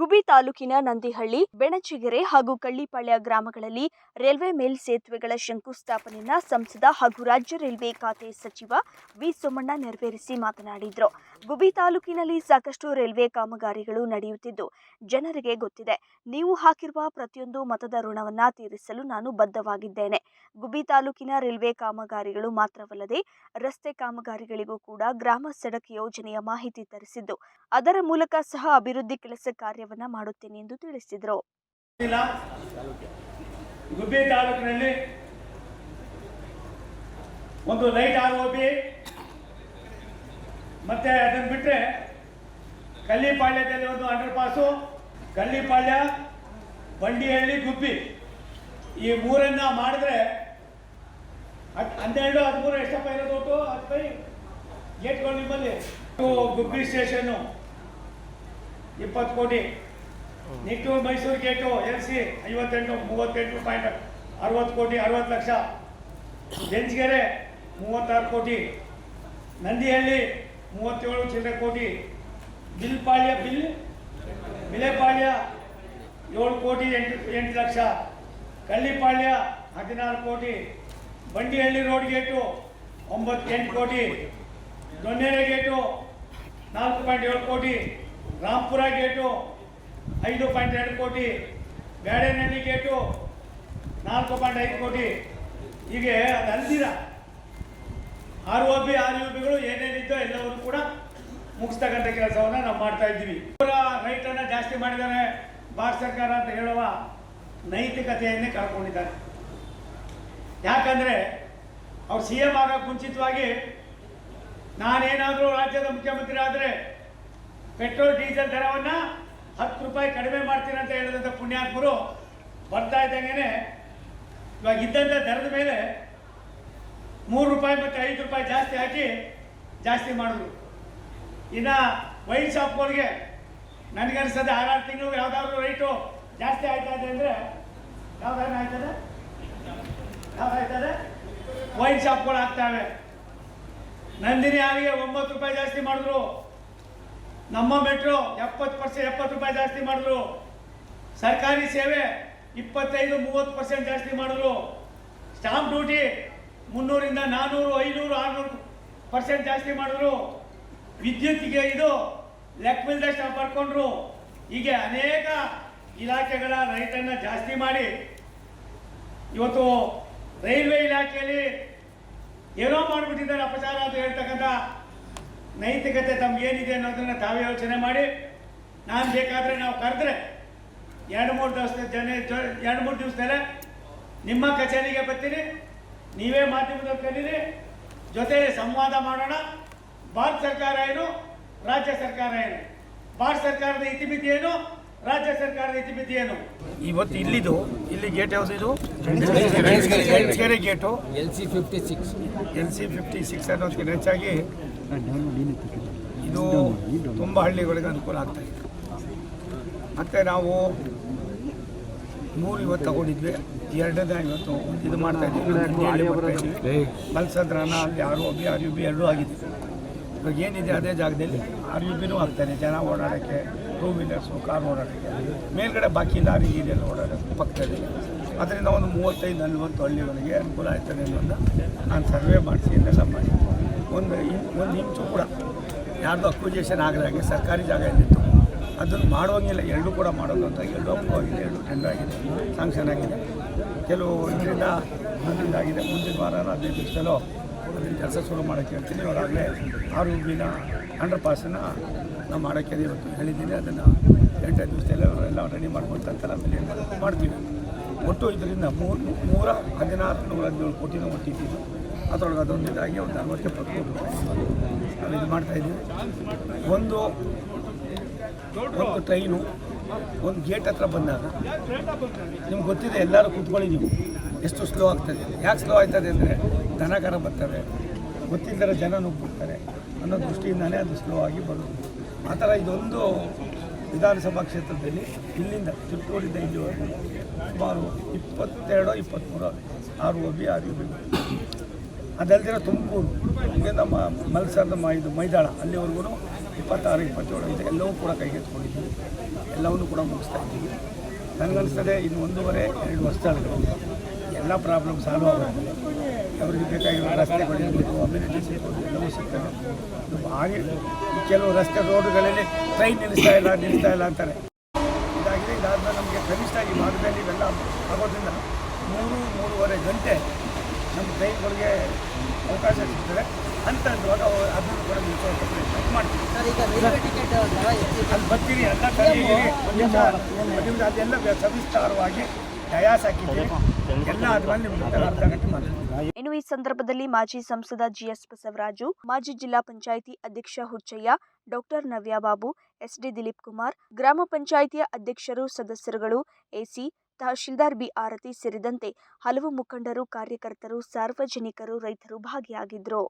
ಗುಬಿ ತಾಲೂಕಿನ ನಂದಿಹಳ್ಳಿ, ಬೆಣಚಿಗೆರೆ ಹಾಗೂ ಕಳ್ಳಿಪಾಳ್ಯ ಗ್ರಾಮಗಳಲ್ಲಿ ರೈಲ್ವೆ ಮೇಲ್ ಸೇತುವೆಗಳ ಶಂಕುಸ್ಥಾಪನೆಯನ್ನ ಸಂಸದ ಹಾಗೂ ರಾಜ್ಯ ರೈಲ್ವೆ ಖಾತೆ ಸಚಿವ ವಿ ಸೋಮಣ್ಣ ನೆರವೇರಿಸಿ ಮಾತನಾಡಿದರು. ಗುಬಿ ತಾಲೂಕಿನಲ್ಲಿ ಸಾಕಷ್ಟು ರೈಲ್ವೆ ಕಾಮಗಾರಿಗಳು ನಡೆಯುತ್ತಿದ್ದು, ಜನರಿಗೆ ಗೊತ್ತಿದೆ, ನೀವು ಹಾಕಿರುವ ಪ್ರತಿಯೊಂದು ಮತದ ಋಣವನ್ನ ತೀರಿಸಲು ನಾನು ಬದ್ಧವಾಗಿದ್ದೇನೆ. ಗುಬಿ ತಾಲೂಕಿನ ರೈಲ್ವೆ ಕಾಮಗಾರಿಗಳು ಮಾತ್ರವಲ್ಲದೆ ರಸ್ತೆ ಕಾಮಗಾರಿಗಳಿಗೂ ಕೂಡ ಗ್ರಾಮ ಸಡಕ್ ಯೋಜನೆಯ ಮಾಹಿತಿ ತರಿಸಿದ್ದು, ಅದರ ಮೂಲಕ ಸಹ ಅಭಿವೃದ್ಧಿ ಕೆಲಸ ಕಾರ್ಯವನ್ನ ಮಾಡುತ್ತೇನೆ ಎಂದು ತಿಳಿಸಿದರು. ಗುಬ್ಬಿ ತಾಲೂಕಿನಲ್ಲಿ ಒಂದು ಲೈಟ್ ಆರ್ ಮತ್ತೆ ಅದನ್ನು ಬಿಟ್ಟರೆ ಕಲ್ಲಿಪಾಳ್ಯದಲ್ಲಿ ಒಂದು ಅಂಡರ್ ಪಾಸು ಕಲ್ಲಿಪಾಳ್ಯ, ಬಂಡಿಹಳ್ಳಿ, ಗುಬ್ಬಿ ಈ ಮೂರನ್ನ ಮಾಡಿದ್ರೆ ಹನ್ನೆರಡು, ಹದಿಮೂರು ಎಷ್ಟಪ್ಪ ಇರೋದು ಹತ್ತು ಬೈ ಗೇಟ್ಗಳು ನಿಮ್ಮಲ್ಲಿ. ಗುಬ್ಬಿ ಸ್ಟೇಷನ್ನು ಇಪ್ಪತ್ತು crore. Nittur Mysore gate L C ಐವತ್ತೆಂಟು, ಮೂವತ್ತೆಂಟು ಪಾಯಿಂಟ್ ಅರವತ್ತು ಕೋಟಿ, ಅರವತ್ತು ಲಕ್ಷ. ಬೆಂಚ್ಗೆರೆ ಮೂವತ್ತಾರು ಕೋಟಿ. ನಂದಿಹಳ್ಳಿ, ಮೂವತ್ತೇಳು ಚಿಲ್ಲರೆ ಕೋಟಿ. ಬಿಲ್ಪಾಳ್ಯ, ಬಿಲ್ ಬಿಲೆಪಾಳ್ಯ ಏಳು ಕೋಟಿ, ಎಂಟು ಎಂಟು ಲಕ್ಷ. ಕಳ್ಳಿಪಾಳ್ಯ, ಹದಿನಾರು ಕೋಟಿ. ಬಂಡಿಹಳ್ಳಿ ರೋಡ್ ಗೇಟು, ಒಂಬತ್ತೆಂಟು ಕೋಟಿ. ದೊನ್ನೆರೆ ಗೇಟು, ನಾಲ್ಕು ಪಾಯಿಂಟ್ ಏಳು ಕೋಟಿ. ರಾಂಪುರ ಗೇಟು ಐದು ಪಾಯಿಂಟ್ ಎರಡು ಕೋಟಿ, ಬ್ಯಾಡೇನಹಳ್ಳಿ ಗೇಟು ನಾಲ್ಕು ಪಾಯಿಂಟ್ ಐದು ಕೋಟಿ. ಹೀಗೆ ಅದು ಅಲ್ದಿರ R O B, R U ಬಿಗಳು ಏನೇನಿದ್ದೋ ಎಲ್ಲವನ್ನು ಕೂಡ ಮುಗಿಸ್ತಕ್ಕಂಥ ಕೆಲಸವನ್ನು ನಾವು ಮಾಡ್ತಾ ಇದ್ದೀವಿ. ಇವರ ರೈಟನ್ನು ಜಾಸ್ತಿ ಮಾಡಿದ್ದಾರೆ, ಭಾರತ ಸರ್ಕಾರ ಅಂತ ಹೇಳುವ ನೈತಿಕತೆಯನ್ನೇ ಕಳ್ಕೊಂಡಿದ್ದಾರೆ. ಯಾಕಂದರೆ ಅವ್ರು ಸಿ ಎಂ ಆಗೋಕ್ಕೆ ಮುಂಚಿತವಾಗಿ ನಾನೇನಾದರೂ ರಾಜ್ಯದ ಮುಖ್ಯಮಂತ್ರಿ ಆದರೆ ಪೆಟ್ರೋಲ್, ಡೀಸೆಲ್ ದರವನ್ನು ಹತ್ತು ರೂಪಾಯಿ ಕಡಿಮೆ ಮಾಡ್ತೀನಿ ಅಂತ ಹೇಳಿದಂಥ ಪುಣ್ಯಾತ್ಮರು ಬರ್ತಾ ಇದ್ದಂಗೆ ಇವಾಗ ಇದ್ದಂಥ ದರದ ಮೇಲೆ ಮೂರು ರೂಪಾಯಿ ಮತ್ತು ಐದು ರೂಪಾಯಿ ಜಾಸ್ತಿ ಹಾಕಿ ಜಾಸ್ತಿ ಮಾಡಿದ್ರು. ಇನ್ನು ವೈನ್ ಶಾಪ್ಗಳಿಗೆ ನನಗನ್ಸದೆ ಆರಾರು ತಿಂಗಳು ಯಾವ್ದಾದ್ರು ರೈಟು ಜಾಸ್ತಿ ಆಯ್ತಾ ಇದೆ ಅಂದರೆ ಯಾವ್ದಾದ್ರು ಆಯ್ತದೆ? ಯಾವ್ದಾಯ್ತದೆ ವೈನ್ ಶಾಪ್ಗಳು ಆಗ್ತಾವೆ ನಂದಿನಿ ಹಾಲಿಗೆ ಒಂಬತ್ತು ರೂಪಾಯಿ ಜಾಸ್ತಿ ಮಾಡಿದ್ರು. ನಮ್ಮ ಮೆಟ್ರೋ ಎಪ್ಪತ್ತು ಪರ್ಸೆಂಟ್, ಎಪ್ಪತ್ತು ರೂಪಾಯಿ ಜಾಸ್ತಿ ಮಾಡಿದ್ರು ಸರ್ಕಾರಿ ಸೇವೆ ಇಪ್ಪತ್ತೈದು, ಮೂವತ್ತು ಪರ್ಸೆಂಟ್ ಜಾಸ್ತಿ ಮಾಡಿದ್ರು ಸ್ಟಾಂಪ್ ಡ್ಯೂಟಿ ಮುನ್ನೂರಿಂದ ನಾನ್ನೂರು ಐನೂರು, ಆರುನೂರು ಪರ್ಸೆಂಟ್ ಜಾಸ್ತಿ ಮಾಡಿದ್ರು ವಿದ್ಯುತ್ಗೆ ಇದು ಲೆಕ್ಕವಿಲ್ಲದಷ್ಟು ಪಡ್ಕೊಂಡ್ರು ಹೀಗೆ ಅನೇಕ ಇಲಾಖೆಗಳ ರೈತನ್ನು ಜಾಸ್ತಿ ಮಾಡಿ ಇವತ್ತು ರೈಲ್ವೆ ಇಲಾಖೆಯಲ್ಲಿ ಏನೋ ಮಾಡಿಬಿಟ್ಟಿದ್ದಾರೆ ಅಪಚಾರ ಅಂತ ಹೇಳ್ತಕ್ಕಂಥ ನೈತಿಕತೆ ತಮ್ಗೇನಿದೆ ಅನ್ನೋದನ್ನು ತಾವೇ ಯೋಚನೆ ಮಾಡಿ. ನಾನು ಬೇಕಾದರೆ ನಾವು ಕರೆದ್ರೆ ಎರಡು ಮೂರು ದಿವಸದ ಜನ ಎರಡು ಮೂರು ದಿವಸದಲ್ಲೇ ನಿಮ್ಮ ಕಚೇರಿಗೆ ಬರ್ತೀನಿ ನೀವೇ ಮಾಧ್ಯಮದವ್ರು ಕರೀರಿ ಜೊತೆ ಸಂವಾದ ಮಾಡೋಣ. ಭಾರತ ಸರ್ಕಾರ ಏನು ರಾಜ್ಯ ಸರ್ಕಾರ ಏನು? ಭಾರತ ಸರ್ಕಾರದ ಇತಿಮಿತಿ ಏನು ರಾಜ್ಯ ಸರ್ಕಾರದ ಇತಿಮಿತಿ ಏನು? ಇವತ್ತು ಇಲ್ಲಿದು ಇಲ್ಲಿ ಗೇಟ್ ಯಾವುದು ಇದು? Gate L C fifty six. L C fifty six ಅನ್ನೋದಕ್ಕಿಂತ ಹೆಚ್ಚಾಗಿ ಇದು ತುಂಬ ಹಳ್ಳಿಗಳಿಗೆ ಅನುಕೂಲ ಆಗ್ತಾ ಇದೆ. ಮತ್ತು ನಾವು ಮೂರು ಇವತ್ತು ತಗೊಂಡಿದ್ವಿ. ಎರಡನೇ ಇವತ್ತು ಇದು ಮಾಡ್ತಾ ಇದ್ವಿ ಮಲ್ಸಂದ್ರನ ಅಲ್ಲಿ R B R U B ಎರಡೂ ಆಗಿದೆ. ಇವಾಗ ಏನಿದೆ ಅದೇ ಜಾಗದಲ್ಲಿ ಆರ್ ಯು ಬಿನೂ ಆಗ್ತಾನೆ. ಜನ ಓಡಾಡೋಕ್ಕೆ ಟೂ ವೀಲರ್ಸು ಕಾರ್ ಓಡಾಡೋಕ್ಕೆ. ಮೇಲ್ಗಡೆ ಬಾಕಿ ಲಾರಿ ಇದೆ ಓಡಾಡೋಕ್ಕೆ ಪಕ್ಕದಲ್ಲಿ. ಅದರಿಂದ ಒಂದು ಮೂವತ್ತೈದು ನಲ್ವತ್ತು ಹಳ್ಳಿಗಳಿಗೆ ಅನುಕೂಲ ಆಯ್ತದೆ ಅನ್ನೋದನ್ನ ನಾನು ಸರ್ವೆ ಮಾಡಿಸಿ ಇದೆಲ್ಲ ಮಾಡಿ. ಒಂದು ಒಂದು ಇಂಚು ಕೂಡ ಯಾರ್ದು ಅಕ್ವಿಜೇಷನ್ ಆಗದಾಗೆ ಸರ್ಕಾರಿ ಜಾಗ ಇದ್ದಿತ್ತು. ಅದನ್ನು ಮಾಡೋಂಗಿಲ್ಲ ಎರಡೂ ಕೂಡ ಮಾಡೋದು ಅಂತ ಎರಡು ಅಪ್ರೂವ್ ಆಗಿದೆ, ಎರಡು ಟೆಂಡರ್ ಆಗಿದೆ ಸಾಂಕ್ಷನ್ ಆಗಿದೆ. ಕೆಲವು ಇದರಿಂದ ಮುಂದಿನ ಆಗಿದೆ. ಮುಂದಿನ ವಾರ ಹದಿನೈದು ದಿವಸದಲ್ಲೋ ಅದನ್ನು ಕೆಲಸ ಶುರು ಮಾಡೋಕ್ಕೆ ಹೇಳ್ತೀನಿ. ಇವಾಗಲೇ ಆರು ಮೀನ ಅಂಡರ್ ಪಾಸನ್ನು ನಾವು ಮಾಡೋಕ್ಕೆ ಇವತ್ತು ಹೇಳಿದ್ದೀನಿ. ಅದನ್ನು ಎಂಟೈದು ದಿವಸದಲ್ಲಿ ಎಲ್ಲ ರೆಡಿ ಮಾಡ್ಕೊಳ್ತಾರೆ ಮೇಲೆ ಮಾಡ್ತೀವಿ. ಒಟ್ಟು ಇದರಿಂದ ಮೂರು ನೂರ ಹದಿನಾರು ನೂರ ಹದಿನೇಳು ಕೋಟಿನ ಒಟ್ಟಿದ್ದೀವಿ ಅದರೊಳಗೆ ಅದೊಂದು ಇದಾಗಿ ಒಂದು ಅರವತ್ತು ಎಪ್ಪತ್ತು ಕೋಟಿ ನಾವು ಇದು ಮಾಡ್ತಾಯಿದ್ದೀವಿ ಒಂದು ಒಂದು ಟ್ರೈನು ಒಂದು ಗೇಟ್ ಹತ್ರ ಬಂದಾಗ ನಿಮ್ಗೆ ಗೊತ್ತಿದೆ, ಎಲ್ಲರೂ ಕೂತ್ಕೊಳ್ಳಿ ನೀವು. ಎಷ್ಟು ಸ್ಲೋ ಆಗ್ತದೆ. ಯಾಕೆ ಸ್ಲೋ ಆಗ್ತದೆ ಅಂದರೆ ದನಕರ ಬರ್ತವೆ. ಗೊತ್ತಿಲ್ಲದ ಜನ ನುಗ್ಗಿಬಿಡ್ತಾರೆ. ಅನ್ನೋ ದೃಷ್ಟಿಯಿಂದಲೇ ಅದು ಸ್ಲೋ ಆಗಿ ಬರುತ್ತೆ ಆ ಥರ ಇದೊಂದು ವಿಧಾನಸಭಾ ಕ್ಷೇತ್ರದಲ್ಲಿ ಇಲ್ಲಿಂದ ಚಿತ್ತೂರಿಂದ ಇಲ್ಲಿವರೆಗೂ ಸುಮಾರು ಇಪ್ಪತ್ತೆರಡು ಇಪ್ಪತ್ತ್ಮೂರೋ R O B, R U B. ಅದಲ್ದಿರ Tumkur, ಹಾಗೆ ನಮ್ಮ ಮಲ್ಸರ್ದ ಮ ಇದು ಮೈದಾಳ, ಅಲ್ಲಿವರೆಗೂ ಇಪ್ಪತ್ತಾರು, ಇಪ್ಪತ್ತೇಳು ಇದೆ. ಎಲ್ಲವೂ ಕೂಡ ಕೈಗೆತ್ತಿಕೊಂಡಿದ್ದೀವಿ. ಎಲ್ಲವನ್ನೂ ಕೂಡ ಮುಗಿಸ್ತಾ ಇದ್ದೀವಿ. ನನಗನ್ನಿಸ್ತದೆ ಇನ್ನು ಒಂದೂವರೆ, ಎರಡು ವರ್ಷಗಳು ಎಲ್ಲ ಪ್ರಾಬ್ಲಮ್ ಸಾಲ್ವ್ ಆಗುತ್ತೆ ಅವರಿಗೆ ಬೇಕಾಗಿರೋ ರಸ್ತೆಗಳಿರ್ಬೋದು ಅಮ್ಯುನಿಟೀಸ್ ಇರ್ಬೋದು, ಎಲ್ಲವೂ ಸಿಗ್ತದೆ. ಹಾಗೆ ಕೆಲವು ರಸ್ತೆ ರೋಡ್ಗಳಲ್ಲಿ ಟ್ರೈನ್ ನಿಲ್ಲಿಸ್ತಾ ಇಲ್ಲ ನಿಲ್ಲಿಸ್ತಾ ಇಲ್ಲ ಅಂತಾರೆ. ಇದಾಗಿದೆ ಇದಾದ ನಮಗೆ ಕನಿಷ್ಠ ಈ ಭಾಗದಲ್ಲಿ ಇವೆಲ್ಲ ಆಗೋದ್ರಿಂದ ಮೂರು, ಮೂರುವರೆ ಗಂಟೆ ನಮ್ಮ ಬೈಕ್ಗಳಿಗೆ ಅವಕಾಶ ಸಿಗ್ತದೆ. ಅಂತ ಅಂದಾಗ ಅದನ್ನು ಕೂಡ ಪ್ರಯತ್ನ ಮಾಡ್ತೀವಿ. ಅಲ್ಲಿ ಬರ್ತೀರಿ ಎಲ್ಲ ಒಂದು ಅದೆಲ್ಲ ಸವಿಸ್ತಾರವಾಗಿ ಡಯಾಸ್ ಹಾಕಿದ್ದೀರಿ. ಎಲ್ಲ ಅರ್ಧ ಗಂಟೆ ಮಾತಾಡ್ತೀನಿ ಇನ್ನು ಈ ಸಂದರ್ಭದಲ್ಲಿ ಮಾಜಿ ಸಂಸದ ಜಿಎಸ್ ಬಸವರಾಜು ಮಾಜಿ ಜಿಲ್ಲಾ ಪಂಚಾಯಿತಿ ಅಧ್ಯಕ್ಷ ಹುಚ್ಚಯ್ಯ ಡಾಕ್ಟರ್ ನವ್ಯಾಬಾಬು ಎಸ್ಡಿ ದಿಲೀಪ್ ಕುಮಾರ್ ಗ್ರಾಮ ಪಂಚಾಯಿತಿಯ ಅಧ್ಯಕ್ಷರು ಸದಸ್ಯರುಗಳು ಎಸಿ ತಹಶೀಲ್ದಾರ್ ಬಿ ಆರತಿ ಸೇರಿದಂತೆ ಹಲವು ಮುಖಂಡರು ಕಾರ್ಯಕರ್ತರು ಸಾರ್ವಜನಿಕರು ರೈತರು ಭಾಗಿಯಾಗಿದ್ದರು